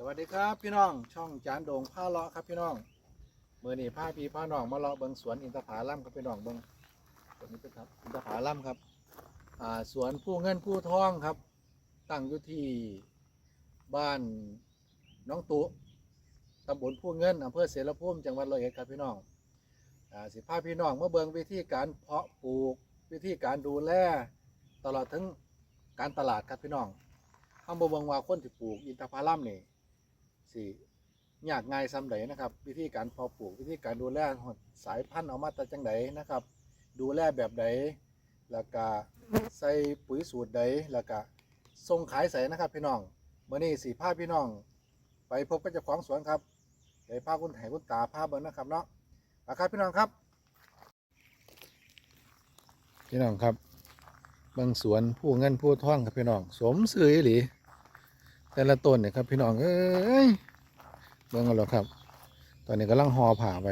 สวัสดีครับพี่น้องช่องจานโด่งผ้าเลาะครับพี่น้องเมื่อนี้ผ้าพี่ผ้าน้องมาเลาะเบิงสวนอินทผลัมครับพี่น้องเบิงสวนนี้เป็นครับอินทผลัมครับอ่าสวนผู้เงินผู้ทองครับ ตั้งอยู่ที่บ้านน้องตุตำบลผู้เงินอำเภอเสรภูมิจังหวัดร้อยเอ็ดครับพี่น้องอ่าสิพาพี่น้องมาเบิงวิธีการเพาะปลูกวิธีการดูแลตลอดถึงการตลาดครับพี่น้องคำบเบิงว่าคนที่ปลูกอินทผลัมนี่ สิยากง่ายซ้ำใดนะครับ วิธีการเพาะปลูกวิธีการดูแลสายพันธุ์เอามาแต่จังใดนะครับ ดูแลแบบใดแล้วก็ใส่ปุ๋ยสูตรใดแล้วก็ส่งขายใส่นะครับพี่น้องเมื่อนี้สีผ้าพี่น้อง ไปพบกับเจ้าของสวนครับเดี๋ยวพาคุณไห้คุณตาพาเบิ้งนะครับเนาะมาครับพี่น้องครับ พี่น้องครับบางสวนผู้เงินผู้ท่องครับพี่น้อง สมซื่ออีหลี แต่ละต้นเนี่ยครับ พี่น้องเอ้ยเบิ่งเอาแล้วครับ ตอนนี้กำลังห่อผ่าไป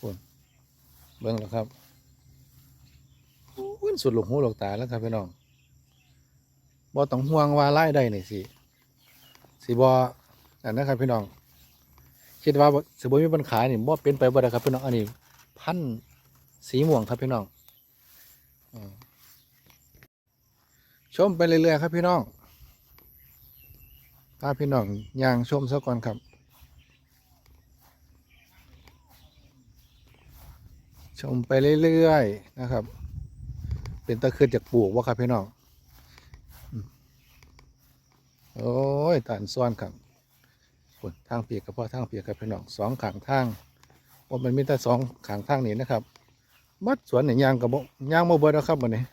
คุณเบิ่งแล้วครับอุ้ยสุดหลกหูหลกตาแล้วครับพี่น้องบ่ต้องห่วงว่าไล่ได้นี่สิสิบ่อันนะครับพี่น้อง คิดว่าสิบ่มีปัญหานี่บ่เป็นไปบ่ได้ครับพี่น้องอันนี้พันสีม่วงครับพี่น้องอืม ชมไปเรื่อยๆครับพี่น้องพาพี่น้องยางชมซะก่อนครับ ชมไปเรื่อยๆนะครับ เป็นตะคืนจากปลูกว่าครับพี่น้องโอ้ยตานซ้อนครับคนทางเปียกกับพ่อทางเปียกครับพี่น้องสองขางทางว่ามันมีแต่สองขางทางนี้นะครับมัดสวนเนี่ยยางกับยางมาเบิดแล้วครับวันนี้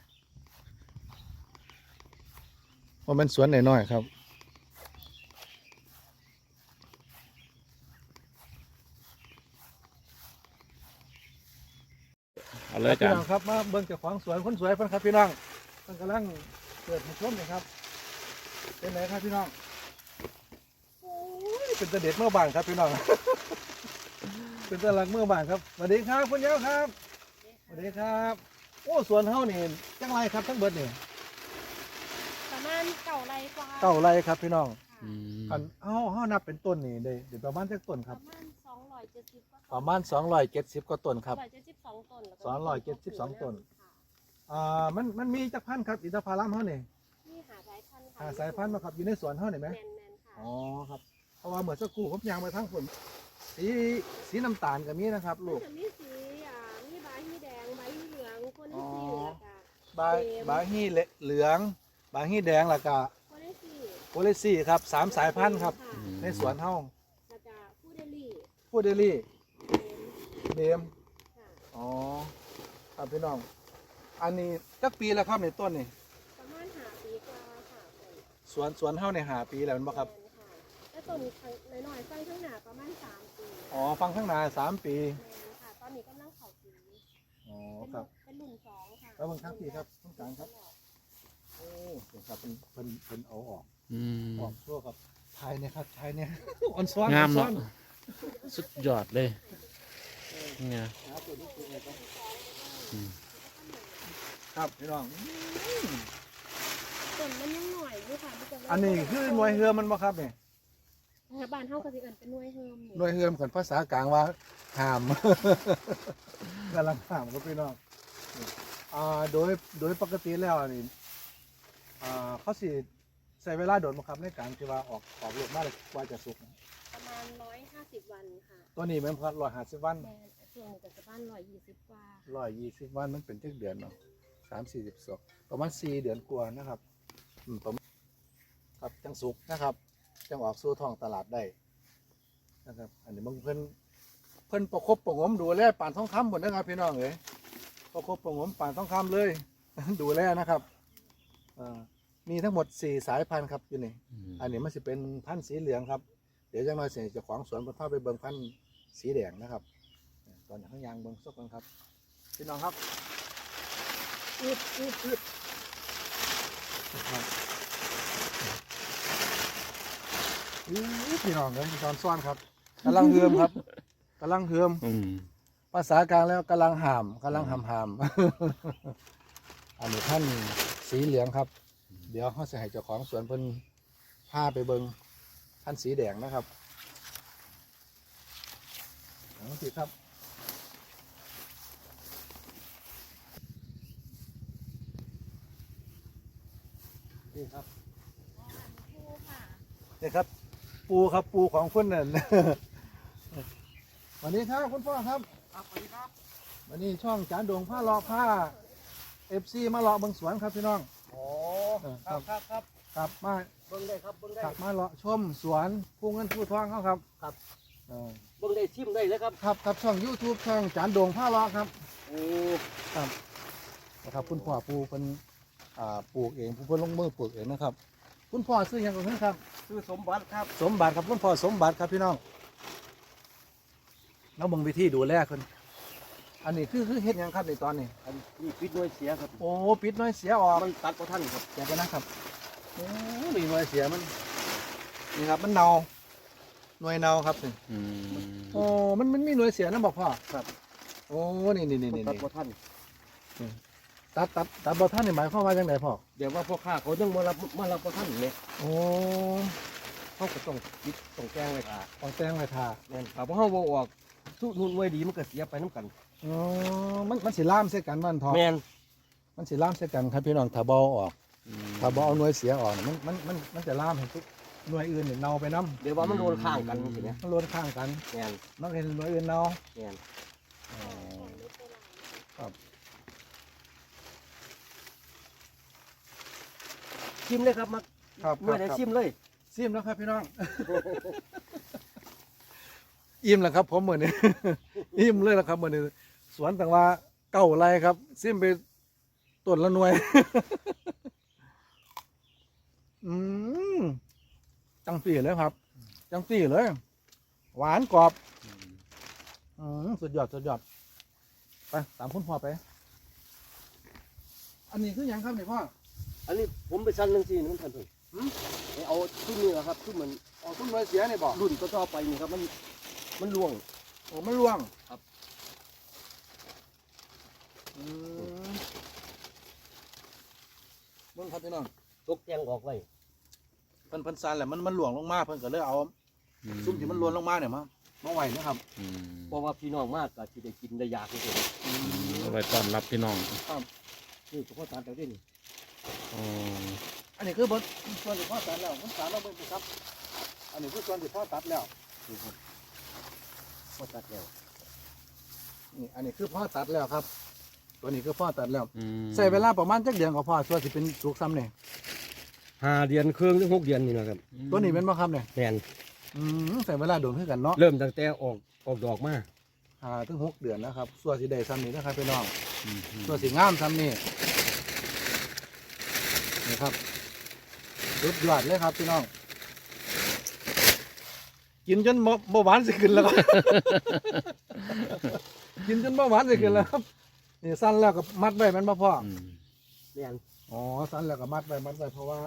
ว่ามันสวนน้อยๆครับ เอาเลยอาพี่จารน้ย์องครับมาเบิ่งเจ้าของสวนคนสวยเพิ่นครับพี่น้องเพิ่นกำลังเกิดให้ชมเลยครับ เป็นไงครับพี่น้องโอ้ยเป็นตะเด็ดเมื่อบานครับพี่น้อง เป็นตะลักเมื่อบานครับสวัสดีครับคุณเย้าครับสวัสดีครับ โอ้สวนเฮานี่จังไรครับทั้งเบิดนี่ประมาณเก่าไรกว่าเก้าไรครับพี่น้องอืมอันเฮาเฮานับเป็นต้นนี่ได้เดี๋ยวประมาณจักต้นคปรับ ระมาณสองร้อยเจ็ดสิบประมาณ270กว่าต้นครับร้อยเจ็ดสิบสองต้นแล้วก็สองร้อยเจ็ดสิบสองต้น ค่ะอ่ามันมันมีจักพันธุ์ครับอินทผลัมเฮานี่นี่หาสายพันธุ์ค่ะหาสายพันธุ์มาครับอยู่ในสวนเฮานี่ไหม แมนแมนค่ะ อ๋อครับเพราะว่าเหมือนสักครู่ผมยางไปทั้งฝนสีสีน้ำตาลก็มีนะครับ ลูก มันจะมีสีอ่ามีใบที่แดงใบที่เหลืองคนอ๋ที่อสีแล้วก็บายบายฮีเหลือง บายฮีแดงแล้วก็ คนที่สีโพลิซี่ครับสามสายพันธุ์ครับค่ะในสวนเฮาแล้วก็ฟูเดลี่พูดเดลี่เดมเดมค่ะอ๋อครับพี่น้อง อันนี้จักปีแล้วครับในต้นนี่ประมาณหาปีกว่าค่ะต้นสวนสวนเฮาในหาปีแล้วแม่นบ่ครับแม่นค่ะแล้วต้นข้างน้อยๆฟังข้างหน้าประมาณสามปีอ๋อฟังข้างหน้าสามปี แมนค่ะ ตอนนี้กำลังเข้าปีอ๋อเป็นครับ เป็นรุ่นสองค่ะแล้วบังคับพี่ครับต้องการครับ โอ้เดี๋ยวครับเป็นเป็นเป็นเอาออก อืมออกทั่วครับชายเนี่ยครับชายเนี่ย อ่อนซ้อนงามอ่อเนาะนซ้อนสุดยอดเลยเนี่ยครับตัวนี้คืออะไรครับอืมครับพี่น้องต้นมันยังหน่อยอยู่ค่ะมัจะอันนี้คือหน่วยเฮือมันบ่ครับเนี่ยบ้านเฮาก็สิเอิ้นเป็นหน่วยเฮิมหน่วยเฮือมกันภาษากลางว่าหาม กำลังหามครับพี่น้องอ่าโดยโดยปกติแล้วนี่อ่าเขาสิ ใช้เวลาโดนบ่ครับในการที่ว่าออกออกลูกมาเลยกว่าจะสุกประมาณ150วันค่ะตัวนี้แมันพอร้อยห้าสิบวันแม่นช่วงนี้ก็จะบ้าน120กว่าร้อยยี่สิบวันมันเป็นจักเดือนเนาะสามสี่สิบสองประมาณสี่เดือนกว่านะครับอืมประมาณครับจังสุกนะครับ จังออกสู่ท้องตลาดได้นะครับ อันนี้มึงเพิ่นเพิ่นประคบประหงมดูแลป่านทองคำหมดนะครับพี่น้องเอ๋ยประคบประหงมป่านทองคำเลย ดูแลนะครับอ่า มีทั้งหมดสี่สายพันธุ์ครับอยู่นี่มอันนี้มันจะเป็นพันธุ์สีเหลืองครับ เดี๋ยวจังหน่อยเสียเจ้าของสวนเพิ่นพาไปเบิ่งพันธุ์สีแดงนะครับ ตอนนี้ข้างยางเบิ่งสักกันครับ พี่น้องครับอึดอึดอึดครับอื้อพี่น้องเลยตอนซ่อนครับกำลังเฮือมครับกำลังเฮือมอืมภาษากลางแล้วกำลังหามกำลังหามหามอันนี้ท่านสีเหลืองครับ เดี๋ยวเขาจะให้เจ้าของสวนเพิ่นาไปเบิงพันธุ์สีแดงนะครับหลังสิครับ นี่ครับนี่ครับ ปูครับปูของคุณนั่นวันนี้ครับคุณพ่อครับ ครับสวัสดีครับ วันนี้ช่องจานดวงผ้าเลาะผ้าเอฟซีมาเลาะเบิงสวนครับพี่น้อง โอ้เออคครัรับบครับครับครับมาเบิ้งได้ครับเบิ้งได้ขับมาเลาะชมสวนผู้เงินผู้ทองเขาครับครับ เออเบิ้งได้ชิมได้เลยครับ ครับครับช่อง YouTube ช่องจานดวงผ้าเลาะครับโอ้นะครับคุณพ่อปลูกเป็นอ่าปลูกเองผู้เพิ่นลงมือปลูกเองนะครับ คุณพ่อซื้อหยังก่อนครับชื่อสมบัติครับ สมบัติครับคุณพ่อสมบัติครับพี่น้องแล้วมึงวิธีดูแลคน อันนี้คือคือเฮ็ดหยังครับในตอนนี้ อันนี้ปิดหน่วยเสียครับโอ้ปิดน้อยเสียออกมันตัดกระท่านครับเดี๋ยวกันนะครับโอ้นี่หน่วยเสียมันนี่ครับมันเนาหน่วยเนาครับนี่อืมโอ้มันมันมีหน่วยเสียนะบอกพ่อครับโอ้นี่นี่นี่มันนี่ตัดกระท่านตัดตัดตัดบอท่านนี่หมายความว่าจังไดพ่อเดี๋ยวว่าพ่อค้าเขาต้องมารับมารับกระท่านเนี่ยโอ้เขาก็ต้องปิดต้องแจ้งไว้ค่ะเอาแตงไว้ทาแม่นครับเพราะเขาบอกออกทุนุ่นไว้ดีมันก็เสียไปน้ำกัน อ๋อมันมันสิล่ามใส่กันมันทองแม่นมันสิล่ามใส่กันครับพี่น้องถ้าบเอาออกอืมถ้าบเอาหน่วยเสียออกนี่มันมันมันมันจะล่ามให้ทุกหน่วยอื่นเนี่ยเนาไปน้เดี๋ยวว่ามันโดนข้างกันสิเนี่ยำมันลดข้างกันแม่นมันเห็นหน่วยอื่นเนาแม่นครับชิมเลยครับมาครับเมื่อไหร่ชิมเลยซิมแล้วครับพี่น้อง อิ่มแล้วครับผมเหมือนนี้ อิ่มเลยแล้วครับเหมือนนี้ สวนต่างว่าเก้าไรครับซิมไปต้นละหน่วย อืมจังปีเลยครับ จังปีเลย หวานกรอบ อืมสุดยอดสุดยอด ไปตามคุณพ่อไป อันนี้คือหยังครับเนี่ยพ่อ อันนี้ผมไปสั่งหนึ่งสี่นี่มันทันถึงหืมให้เอาชุดนี้แหละครับชุดมันอ๋อคุณรวยเสียเนี่ยบอกรุ่นก็ต่อไปนี่ครับมันมันล่วง โอ้ไม่ร่วงครับอื มเบิ่งครับพี่น้องตกแต่งออกไว้เพิ่นเพิ่นซันแหละมันมันหลวงลงมาเพิ่นก็เลยเอาซุ่มที่มันหลวนลงมาเนี่ยมามาไหวนะครับอืมเพราะว่าพี่น้องมากก็ที่ได้กินได้ยากที่สุดเอาไว้ต้อนรับพี่น้องนี่เฉพาะตาแต่เด่นอ๋อ อันนี้คือบนส่วนที่พ่อตัดแล้วผมตัดแล้วเบิ่งสิครับ อันนี้คือส่วนที่พ่อตัดแล้วนี่ครับพอตัดแล้วนี่อันนี้คือพ่อตัดแล้วครับ ตัวนี้คือพ่อตัดแล้วอืมใส่เวลาประมาณจักเดือนก็พอส่วนที่เป็นสุกซ้ำเนี่ยห้าเดือนครึ่งถึงหกเดือนนี่นะครับตัวนี้เป็นบ่ครับเนี่ยแม่นอืมใส่เวลาโดนขึ้นกันเนาะเริ่มตั้งแต่ออกออกดอกมาห้าถึงหกเดือนนะครับส่วนสีได้ซ้ำนี่นะครับพี่น้องอืมอืมส่วนสีงามซ้ำนี่นี่ครับรุดยอดเลยครับพี่น้อง กินจนบ่บ่หวานสิขึ้นแล้วครับ กินจนบ่หวานสิขึ้นแล้วครับ นี่สั้นแล้วก็มัดไว้แมันบ่พ่ออืมแม่นอ๋อสั้นแล้วก็มัดไว้มัดไว้เพราะว่า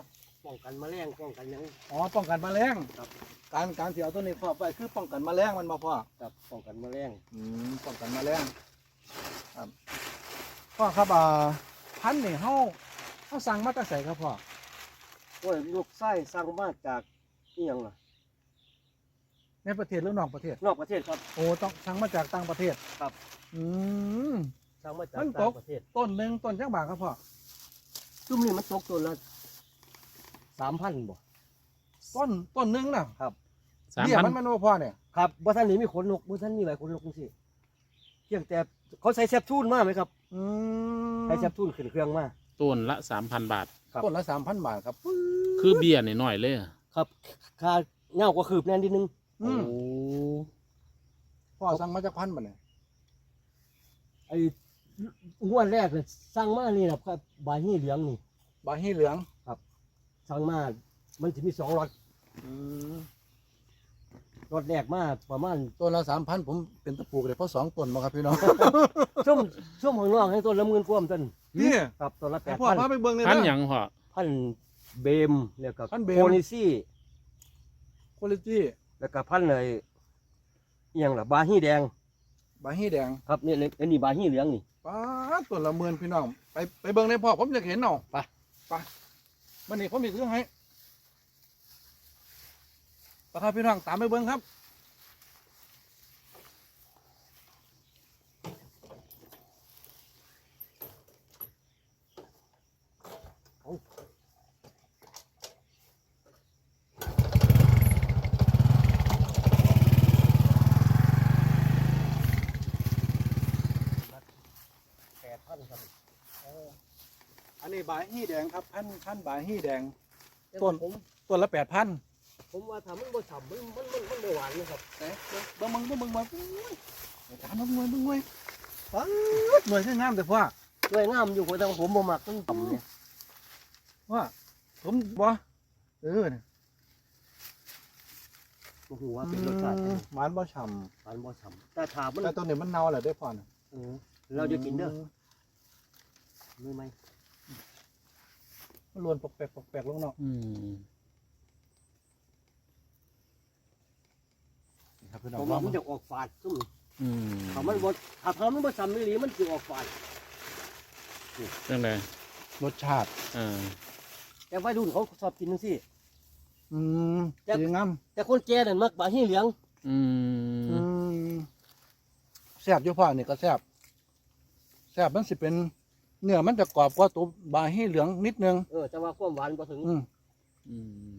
ป้องกันแมลงป้องกันหยัง อ๋อ ป้องกันแมลงครับ การการที่เอาตัวนี้ครอบไว้คือป้องกันแมลงมันบ่พ่อกับป้องกันแมลงอืมป้องกันแมลงครับพ่อครับอ่าพันธุ์นี่เฮาเฮาสั่งมาแต่ไสครับพ่อ โอ้ยลูกไส้สร้างมาจากนี่ยังล่ะ ในประเทศหรือนอกประเทศ นอกประเทศครับ โอ้ต้องสั่งมาจากต่างประเทศครับ อืม สร้างมาจากมันตต่าก งประเทศต้นหนึ่งต้นจักบาทครับพ่อซุ้มนี่มันตกตัวละสามพันบ่ ต้นต้นหนึ่งน่ะสามเบี้ยพันมันมันบ่พ่อเนี่ยครับบ่ท่านนี้มีขนนกบ่ท่านมีหลายขนนกจังซี่เพียงแต่เขาใส่แซบทูนมาไหมครับอืมใส่แซบทูนขึ้นเครื่องมา ต้นละสามพันบาท ครับ ต้นละสามพันบาทครับคือเบี้ยหน่อยๆเลยอะครับค่าเงากว่าคืบแน่นนิดนึง อืมโอ้พ่อสั่งมาจากพันบาทเนี่ยไอ้ งวดแรกเลยสร้างมานี่นะครับบายนี่เหลืองนี่บาฮีเหลืองสร้างมามันจะมีสองรถอืมรถแรกมาประมาณต้นละสามพันผมเป็นตะปลูกเลยเพราะสองต้นมาครับพี่น้องช่วงช่วงของน้องให้ต้นละหมื่นกว่าต้นนี่ครับต้นละแปให้ดพ่อพันพาไปเบิ่งเลยพันนะหยังพ่อพันเบมแล้วก็พันเบมโคนิซี่คุณภาพแล้วก็พันเลยเอียงล่ะบาฮีแดง บาฮีแดงครับนี่เลยอันนี้บาฮีเหลืองนี่ป้าตัวละเมือนพี่น้อง ไปไปเบิ้งในพ่อผมอยากเห็นหน่อไปไปมันนี่ผมมีเรื่องให้ประครัพี่น้องตามไปเบิ้งครับ บาฮี่แดงครับพันพันบาฮี่แดงแต่ต้น ผมต้นละแปดพันผมว่าถ้ามันบ่ฉ่ำมันมันมันมันบ่หวานนะครับเอ๊ะเบิ้งเบิ้งเบิ้งเบิ้งเบิ้งโอ้ยตามเบิ้งเบิ้งเบิ้งเบิ้งป๊าดหน่วยใช้งามแต่พ่อด้วยงามอยู่แต่ว่าผมบ่มักมันต่ำเนี่ยว่าผมบ่เออเนี่ยบ่ฮู้ว่าเป็นรสชาติอืมหวานบ่ฉ่หวานบ่ฉ่ำแต่ถ้ามันำแต่ตัวนี้มันเน่าแหละได้อพ่อนะเออเราจะกินเด้อรู้ไหม มันลวนปกแปกปกแปกลงเนาะอืมนี่ครับพี่น้อผงมลอว่างมันเบิ่งจะออกฝาดซุ่มอืมถ้ามันบ่ถ้าทำมันบ่ฉ่ำอีหลีมันสิออกฝาดจังไดรสชาติอ่าแต่วัยรุ่นเขาชอบกินจังซี่ อืมแต่ดีงามแต่คนแก่นั่นมักบะฮี่เหลืองอือืมมแซ่บอยู่พ่อนี่ก็แซ่บแซ่บมันสิเป็น เนื้อมันจะกรอบกว่าตัวบาฮีเหลืองนิดนึง เออแต่ว่าความหวานบ่ถึงอืมอืม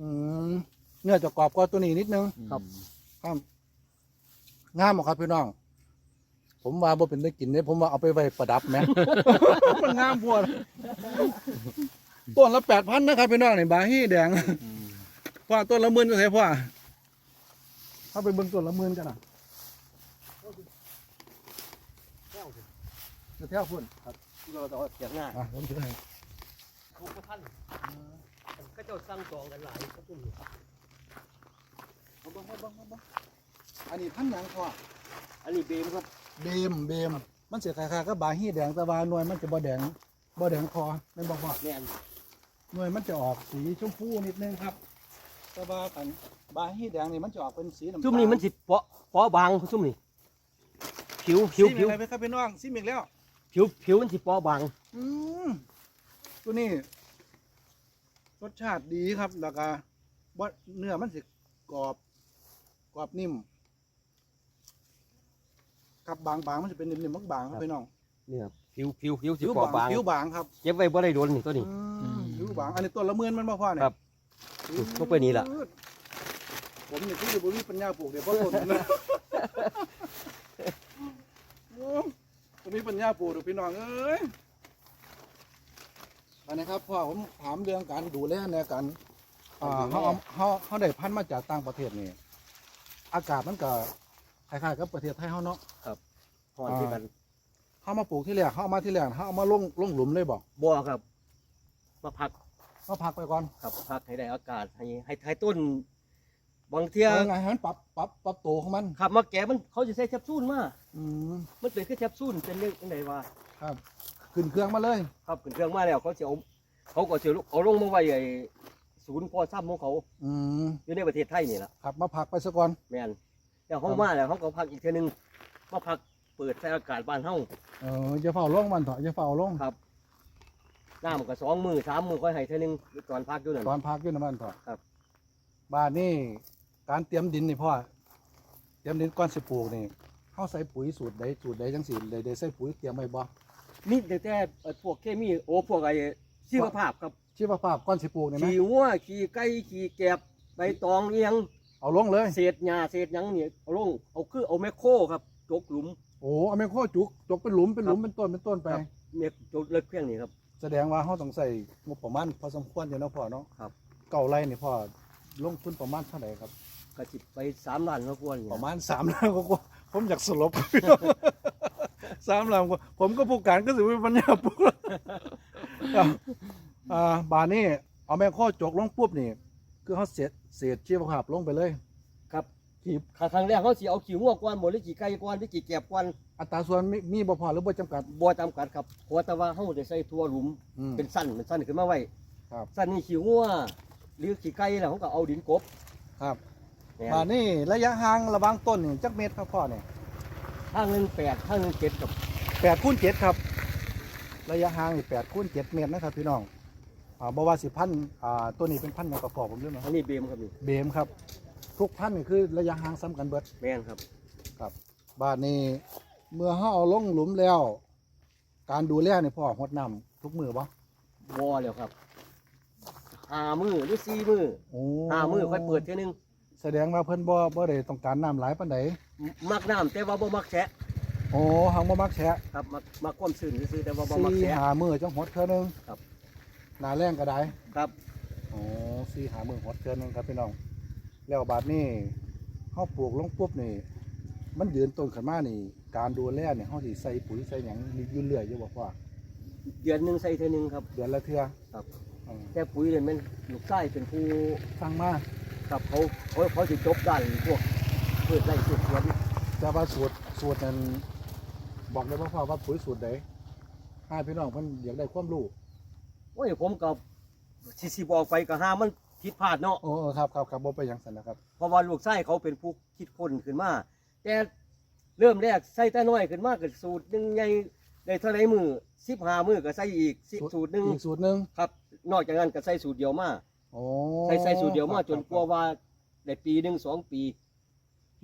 อืมเนื้อจะกรอบกว่าตัวนี้นิดนึง ครับ ครับงามบ่ครับพี่น้อง ผมว่าบ่เป็นได้กินเนี่ยผมว่าเอาไปไว้ประดับแหมมันงามพวดต้นละแปดพันนะครับพี่น้องนี่บาฮีแดงอืมพ่อต้นละหมื่นก็ใช่พ่อเข้าไปเบิ่งต้นละหมื่นกันนะ แก้ว จะเที่ยวพุ่นเราต้องเสียงหน้าอะผมถือให้ทุกท่านก็เจ้าสั่งจองกันหลายก็ตุ้มเอาเบิ่งเอาเบิ่งเอาเบิ่งอันนี้พันหยังพ่ออันนี้เบมครับเบมเบมมันเสียคล้ายๆกับบาฮีแดงแต่ว่าหน่วยมันจะบ่แดงบ่แดงคอแม่นบ่พ่อแม่นหน่วยมันจะออกสีชมพูนิดนึงครับ แต่ว่ากันบาฮีแดงนี่มันจะออกเป็นสีน้ำตาลซุ่มนี้มันสิเปาะเปาะบางซุ่มนี้ผิวผิวซิมผิวอะไรไปครับพี่น้องซิมอีกแล้ว ผิวผิวมันสิเปาะบางอืมตัวนี้ รสชาติดีครับแล้วก็บ่เนื้อมันสิกรอบ กรอบนิ่มกับบางบางๆมันจะเป็นนิ่มๆบางๆครับพี่น้องเนี่ยผิวผิวผิวสิผิวเปาะบางบางผิวบางครับเก็บไว้บ่ได้โดนนี่ตัวนี้อืมผิวบาง อันนี้ตัวละเมือนมันบ่พอเนี่ยครับลงไปนี่ล่ะผมนี่ที่บุรีปัญญาปลูกเดี๋ยวพ่อต้นนะโอ้ ผมมีปัญญาปลูกเดี๋ยวพี่น้องเอ้ยอันนี้ครับพ่อผมถามเรื่องการดูแลในการอ่าเขาเอาเขาเขาได้พันธุ์มาจากต่างประเทศนี่อากาศมันก็คล้ายๆกับประเทศไทยเขาเนาะพอนที่กันเขามาปลูกที่แรกเขาเอามาที่แรกเขาเอามาลงลงหลุมเลยบอกบ่ครับมาพักเขาพักไปก่อนครับพักให้ได้อากาศให้ให้ให้ต้น บางเที่ยเอาไงให้มันปรับปรับปรับตัวของมัน ขับมาแก่มันเขาจะใช้แคปซูลมาอืมมันเป็นแค่แคปซูลเป็นเรื่องจังไดว่าครับ ขึ้นเครื่องมาเลยครับขึ้นเครื่องมาแล้วเขาจะเอาเขาก็จะเอาลงมาไว้ไอ้ศูนย์พอซ้ำของเขาอืมอยู่ในประเทศไทยนี่แหละครับมาพักไปซะก่อน แม่นแล้วเขามาแล้วเขาก็พักอีกเทื่อนึงมาพักเปิดใส่อากาศบ้านเฮาเออจะเฝ้าลงมันเถอะจะเฝ้าลงครับน้ำก็สองมือสามมือค่อยให้เทื่อนึงตอนพักอยู่นั่น ตอนพักอยู่น้ำมันเถอะครับ บ้านนี่ การเตรียมดินนี่พ่อเตรียมดินก่อนสิปลูกนี่เขาใส่ปุ๋ยสูตรใดสูตรใดจังสิใดใดใส่ปุ๋ยเตรียมไว้บ่มีแต่แต่เอ่อพวกเคมีโอ้พวกไอ้ชีวภาพครับชีวภาพก่อนสิปลูกนี่ไหมขี่วัวขี่ไก่ขี่แกบใบตองเอียงเอาลงเลย เศษหญ้าเศษหยังเนี่ยเอาลงเอาคือเอาแมคโครครับจกหลุม โอ้เอาไมโครจุกจกเป็นหลุมเป็นหลุมครับเป็นต้นเป็นต้นไป ครับ เมคจกเลิกเครื่องนี่ครับ แสดงว่าเขาต้องใส่งบประมาณพอสมควรอยู่เนาะพ่อเนาะครับ เก่าไรนี่พ่อลงทุนประมาณเท่าไหร่ครับ กระจิบไปสามล้านก็ควรประมาณสามล้านกว่าๆผมอยากสลบสามล้านกว่าผมก็ผู้การก็สิวิปัญญาปุ๊บอะอ่าบานนี้เอาแม่ข้อจกลงปุ๊บนี่ คือเขาเสียเศษชีวภาพลงไปเลย ครับขีบครั้งแรกเขาสิเอาขี่วัวกวนหมดหรือขี่ไก่กวนหรือขี่แกบกวนอัตราส่วนมีมีบ่พอหรือบ่จำกัดบ่จำกัดครับเพราะแต่ว่าเขาจะใส่ทั่วหลุมอืมเป็นสั้นเป็นสั้นขึ้นมาไว้ครับสั้นนี่ขี่วัวหรือขี่ไก่แล้วเขาก็เอาดินกบครับเนี่ย บานนี้ระยะห่างระหว่างต้นนี่จักเมตรครับพ่อเนี่ยข้างหนึงแปดข้างหนึงเจ็ดครับแปดคูณเจ็ดครับ ระยะห่างนี่แปดคูณเจ็ดเมตรนะครับพี่น้องอ่าบ่ว่าสิพันธุ์อ่าตัวนี้เป็นพันธุ์หยังประกอบผมเรื่องอันนี้เบมครับนี่เบมครับ ทุกพันธุ์นี่คือระยะห่างซ้ำกันเบิด แม่นครับครับบาดนี้เมื่อเฮาเอาลงหลุมแล้ว การดูแลนี่พ่อหดน้ำทุกมือบ่วอแล้วครับหามือหรือสี่มือโอ้หามือค่อยเปิดเทีนึง แสดงว่าเพิ่นบ่บ่ได้ต้องการน้ำหลายปานใดมักน้ำแต่ว่าบ่มักแฉะโอ้หังบ่มักแฉะครับมักมักความซื่นซื่อๆแต่ว่าบ่มักสี่แฉะ หามือจังหดเทื่อนึงครับ หน้าแรงก็ได้ครับโอ้สี่หามือหดเทื่อนึงครับพี่น้อง แล้วบาดนี้เฮาปลูกลงปุ๊บนี่ มันยืนต้นขึ้นมานี่ การดูแลเนี่ยเฮาสิใส่ปุ๋ยใส่หยังอยู่เรื่อยอยู่บ่พ่อเดือนหนึงใส่เทีนึงครับ เดือนละเทื่อครับ อืมแต่ปุ๋ยเนี่ยมันลูกไส้เป็นผู้ฟังมา ครับเขาเขาเขาสิจบด้านพวกพืชไร่พืชสวนแต่ว่าสูตรสูตรนั้นบอกได้บ่พ่อว่าปุ๋ยสูตรใดให้พี่น้องเพิ่นอยากได้ความรู้โอ้ยผมกับสิสิบอกไปก็ห้ามันผิดพลาดเนาะโอ้เออครับครับครับบ่ไปนหยังสันนะครับเพราะว่าลูกไส้เขาเป็นผู้คิดค้นขึ้นมาแต่เริ่มแรกใส่แต่น้อยขึ้นมาเกิดสูตรหนึ่งใหญ่ได้เท่าไรมือสิบห้ามือก็ใส่อีกสิสูตรหนึ่งอีกสูตรหนึงครับ นอกจากนั้นก็ใส่สูตรเดียวมาโอ้ใส่ใส่สูตรเดียวมาครับจนกลัวว่าได้ปีหนึ่งสองปี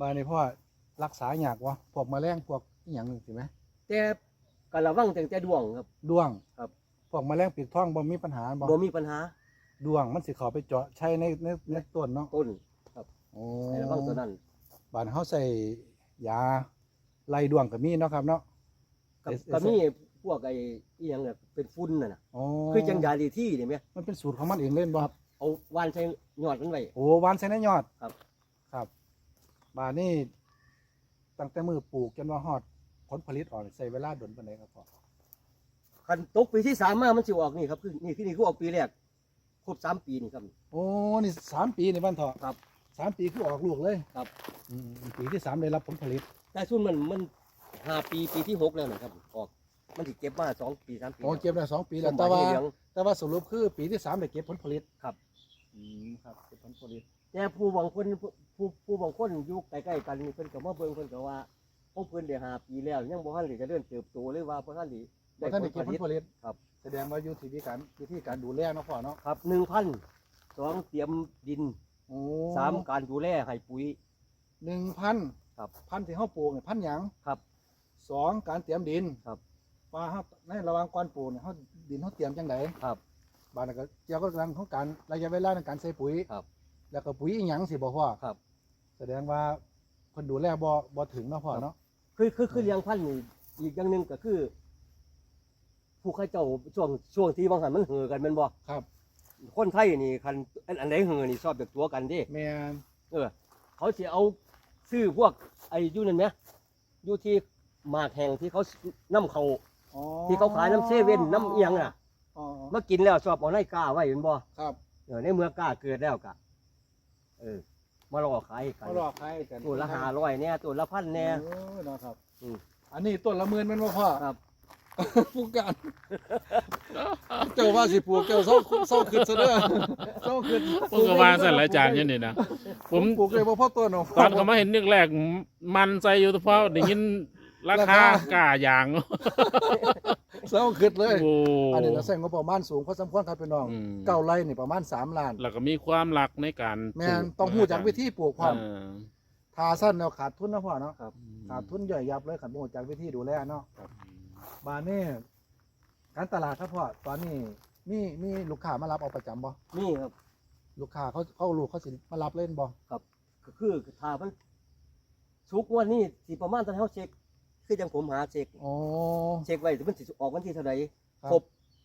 บ้านนี้พ่อรักษายากวะพวกแมลงพวกอีหยังนี่สิไหมแต่ก็ระวังตั้งแต่ดวงครับ ด้วงครับ พวกแมลงปีกท้องบ่มีปัญหาบ่บ่มีปัญหาด้วงมันสิเข้าไปเจาะใช้ในในในต้นเนาะต้นโอ้ให้ระวังตัวนั้นบ้านเฮาใส่ยาไล่ด้วงก็มีเนาะครับเนาะกับเอสก็มีพวกไอ้อีหยังเนี่ยเป็นฝุ่นน่ะนะโอ้คือจังยาดีที่เนี่ยไหมมันเป็นสูตรของมันเองเล่นบ่ เอาวานใส่ยอดมันไว้ โอ้หวานใส่ในยอดครับ ครับบ้านนี้ตั้งแต่มือปลูกจนว่าฮอดผลผลิตออกนี่ใช้เวลาดนปานใดครับพ่อคันตกปีที่สามมามันสิออกนี่ครับคือนี่คือนี่คือออกปีแรกครบสามปีนี่ครับ โอ้นี่สามปีในบ้านเถาะครับสามปีคือออกลูกเลยครับ อืมปีที่สามได้รับผลผลิต แต่ส่วนมันมันห้าปีปีที่หกแล้วนะครับ ออกมันสิเก็บมาสองปีสามปีโอ้เก็บได้สองปีแล้วส้มแต่ใบว่าเหลืองแต่ว่าสรุปคือปีที่สามได้เก็บผลผลิตครับ อืมครับเก็บผลผลิตแต่ผู้บางคนผู้ผู้ผู้บางคนอยู่ใกล้ๆกันนี่เพิ่นก็มาเบิ่งเพิ่นก็ว่าพวกเพิ่นได้ห้าปีแล้วยังบ่ทันได้จะเริ่มเติบโตเลยว่าบ่ทันได้แต่ท่านได้เก็บผลผลิตครับ แสดงว่าอยู่ที่วิธีการวิธีการดูแลเนาะพ่อเนาะครับหนึ่งพันสองเตรียมดินโอ้สามการดูแลให้ปุ๋ย หนึ่งพันครับ พันที่เขาปลูกเนี่ยพันหยังครับ สองการเตรียมดินครับ ว่าเขาในระหว่างก่อนปลูกเนี่ยเขาดินเขาเตรียมจังไดครับ บางนนก็เกี่ยวกับเรื่องของการระยะเวลาในการใส่ปุ๋ยครับแล้วก็ปุ๋ยอีหยังสิบ่พ่อครับ แสดงว่าเพิ่นดูแลบ่บ่ถึงเนาะพ่อเนาะ คือคือคือเลี้ยงพันธุ์นี่อีกอย่างหนึ่งก็คือ ผู้เข้าเจ้าช่วงช่วงที่บางหันมันเหือกันแมันบ่ครับ คนไทยนี่คันอันอันไหนเหือนี่ชอบแบบตัวกันเดิแม่นเออ เขาสิเอาซื้อพวกไอ้อยู่นั่นไหมอยู่ที่หมากแห่งที่เขาน้ำเขา อ๋อที่เขาขายน้ำเซเว่นน้ำเอียงอะอ๋อ มากินแล้วชอบเอาไนกล้าไว้เห็นบ่ครับเออในเมื่อกล้าเกิดแล้วกะเออมาหลอกขายกันมาหลอกใครกันตัวละห้าร้อยเนี่ยตัวละพันเนี่ยเออเนาะครับอืมอันนี้ต้นละหมื่นแมันบ่พ่อครับปลูกกันเจ้าว่าสิปลูกเจ้าเศร้าเศร้าขึ้นซะเด้อเศร้าขึ้นผมก็วางสั่นหลายจานอยังนี่นะผมปลูกเลยบ่พอต้นเนาะตอนเขามาเห็นนึกแรกมันใจอยู่เฉพาะได้ยิน ราคากล้าอย่างเศร้าขึ้นเลย โอ้ อันนี้เราใช้งบประมาณสูงพอสมควรครับพี่น้องอืม เก้าไร่นี่ประมาณสามล้าน แล้วก็มีความรักในการแม่นต้องหู้จักวิธีปลูกพร้อมเออทาสั้นแล้วขาดทุนนะพ่อเนาะครับ ขาดทุนย่อยยับเลยขันบ่หูจักวิธีดูแลเนาะบานนี่การตลาดครับพ่อตอนนี้มีมีลูกค้ามารับเอาประจำบ่นี่ครับลูกค้าเขาเขาลูกเขาสิมารับเล่นบ่ก็คือถ้ามันสุกงวันนี้สิประมาณตอนเฮาเช็ค คือจังผมหาเช็คโอ้เช็คไว้มันสิออกวันที่เท่าใดครับ ครบ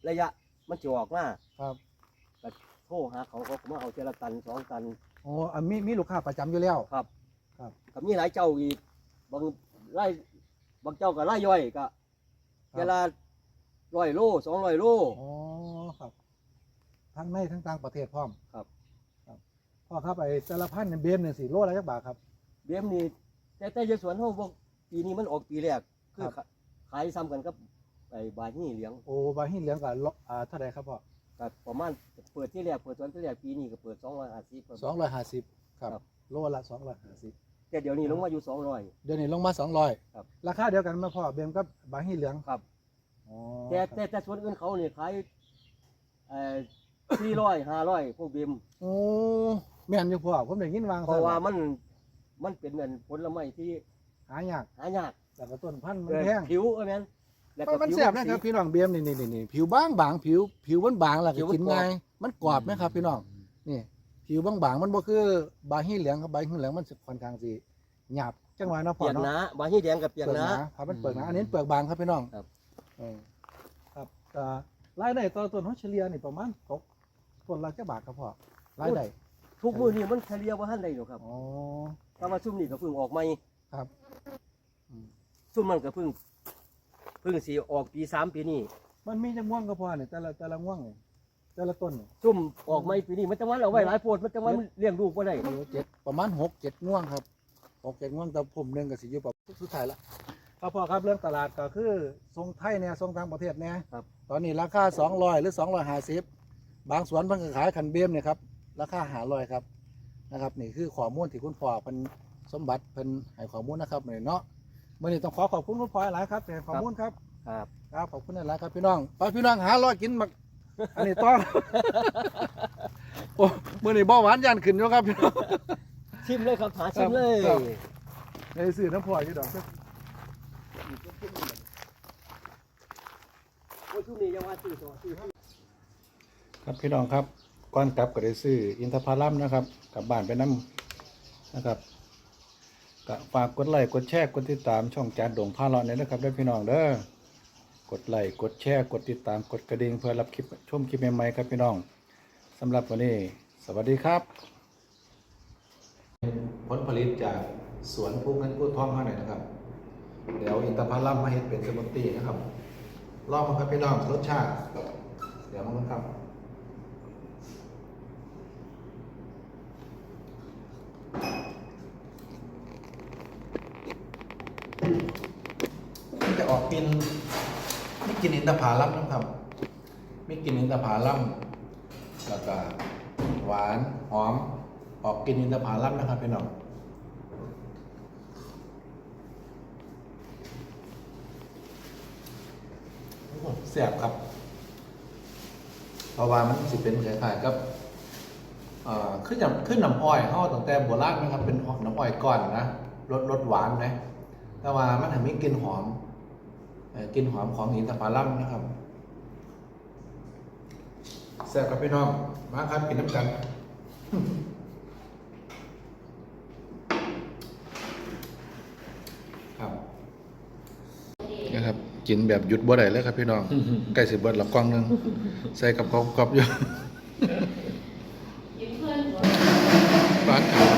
ระยะมันจะออกมาครับโทรหาเขาเขาก็มาเอาเจละตันสองตันโอ้อันมีมีลูกค้าประจำอยู่แล้ว ครับครับก็มีหลายเจ้าอีกบางไร่บางเจ้าก็ไล่ย่อยก็เวลาร้อยโลสองร้อยโล อ๋อครับทั้งในทั้งต่างประเทศพร้อมครับ ครับพ่อครับไอ้แต่ละพันเนี่ยเบนเนี่ยสี่โลละจักบาทครับเบี้ยมนี่แต่แต่อยาสวนเฮาบ่ ปีนี้มันออกปีแรกคือครับ ขายซ้ำกันกับไอ้บานี่เหลียงโอ้บาหินเหลืองกับโลอ่าเท่าไหรครับพ่อก็ประมาณเปิดที่แรกเปิดสวนที่แรกปีนี้ก็เปิด250ครับสองร้อยห้าสิบครับครับ โลละสองร้อยห้าสิบแต่เดี๋ยวนี้ลงมาอยู่200เดี๋ยวนี้ลงมาสองร้อยครับ ราคาเดียวกันไหมาพ่อเบมกับบาหินเหลืองครับ อ๋อแต่ครับแต่แต่สวนอื่นเขาเนี่ยขายเอ่อสี่ร้อยห้าร้อยพวกเบียมโอ้แม่นอยู่พ่อผมได้ยินวางเพราะว่ามันมันเป็นเงินผลไม้ที่ หายากหายากแต่ก็ต้นพันธุ์มันเออแพงผิวเออแม่นแล้วก็มันผิวแซ่บนะครับพี่น้องเบียมนี่นี่นี่นี่ผิวบางบางผิว ผิวมันบางแล้วผิก็วมันกินกรอบง่ายมันกรอบไหมครับ พี่น้องนี่ผิวบางบางมันบ่คือบาฮีเหลืองครับบาฮีเหลืองมันจะค่อนข้างสิหยาบจังหวะเนาะพ่อเปียกเนาะหนาบาฮีแดงกับเปียกหนาครับมันเปลือกหนาอันนี้เปลือกบางครับพี่น้องครับเออครับอ่ารายได้ต่อต้นเขาเฉลี่ยนี่ประมาณตกต้นละแค่บาทครับพ่อรายได้ทุกมื้อนี้มันเฉลี่ยบ่ทันได้หรอกครับอ๋อถ้าว่าซุ่มนี่ก็เพิ่งออกใหม่ ครับอืมซุ่มมันก็เพิ่งเพิ่งสิออกปีสามปีนี้มันมีจังง่วงก็พอเนี่ยแต่ละแต่ละง่วงเนี่ยแต่ละต้นเนี่ยซุ่มออกใหม่ปีนี้มันจังหวะเอาไว้หลายโพดมันจังหวะมันเลี้ยงลูกบ่ได้เออเจ็ดประมาณหกเจ็ดง่วงครับหกเจ็ดง่วงแต่ผมหนึ่งกับสิอยู่ประสุดท้ายละครับพ่อครับเรื่องตลาดก็คือทรงไทยเนี่ยทรงทางประเทศเนี่ยครับตอนนี้ราคาสองร้อยหรือสองร้อยห้าสิบบางสวนเพิ่นก็ขายขันเบียมเนี่ยครับราคาหาร้อยครับนะครับนี่คือข้อมูลที่คุณพ่อเพิ่น สมบัติเพิ่นให้ข้อมูลนะครับเนี่ยเนาะมื่อนี้ต้องขอขอบคุณคุณพ่อหลายครับแต่ข้อมูลครับครับครับขอบคุณหลายครับพี่น้องไปพี่น้องหารอกินมักอันนี้ต้องโอ้มื่อนี้เบาหวานยันขึ้นอยู่ครับพี่น้องชิมเลยครับหาชิมเลยครับในสื่อน้ำพลอยอยู่ดอกโอ้ยช่วงนี้ยังว่าซื้อต่อซื้อครับพี่น้องครับก่อนกลับก็ได้ซื้ออินทผลัมนะครับกลับบ้านไปน้ำนะครับ ก็ฝากกดไลค์กดแชร์กดติดตามช่องจานโด่งพาเลาะเนี่ยนะครับด้วยพี่น้องเด้อกดไลค์กดแชร์กดติดตามกดกระดิ่งเพื่อรับคลิปชมคลิปใหม่ๆครับพี่น้องสำหรับวันนี้ สวัสดีครับ ผลผลิตจากสวนผู้เงินผู้ทองเขาหน่อยนะครับ เดี๋ยวอินทผลัมมาเฮ็ดเป็นสมูทตี้นะครับลองมาครับพี่น้องรสชาติ เดี๋ยวมาครับ มันจะออกกลินไม่กิน อินทผลัมนะครับไม่กินอินทผลัมแล้วก็หวานหอมออกกลินอินทผลัมนะครับพี่น้องโอ้แซ่บครับ เพราะว่ามันสิเป็นคล้ายๆกับขึ้นอย่างขึ้นน้ำอ้อยเขาตั้งแต่โบราณนะครับ เป็นน้ำอ้อยก้อนนะรสรสหวานนะแต่ว่ามันทำให้กินหอม กินหอมของหินตะปาล่มนะครับแซ่บกับพี่น้อง มาครับกินน้ำกันครับนะครับ กินแบบหยุดบ่ได้เลยครับพี่น้องใกล้สิบเบิร์ดหลับกล้องนึง ใส่กับกอบกอบอยู่ปลาขาว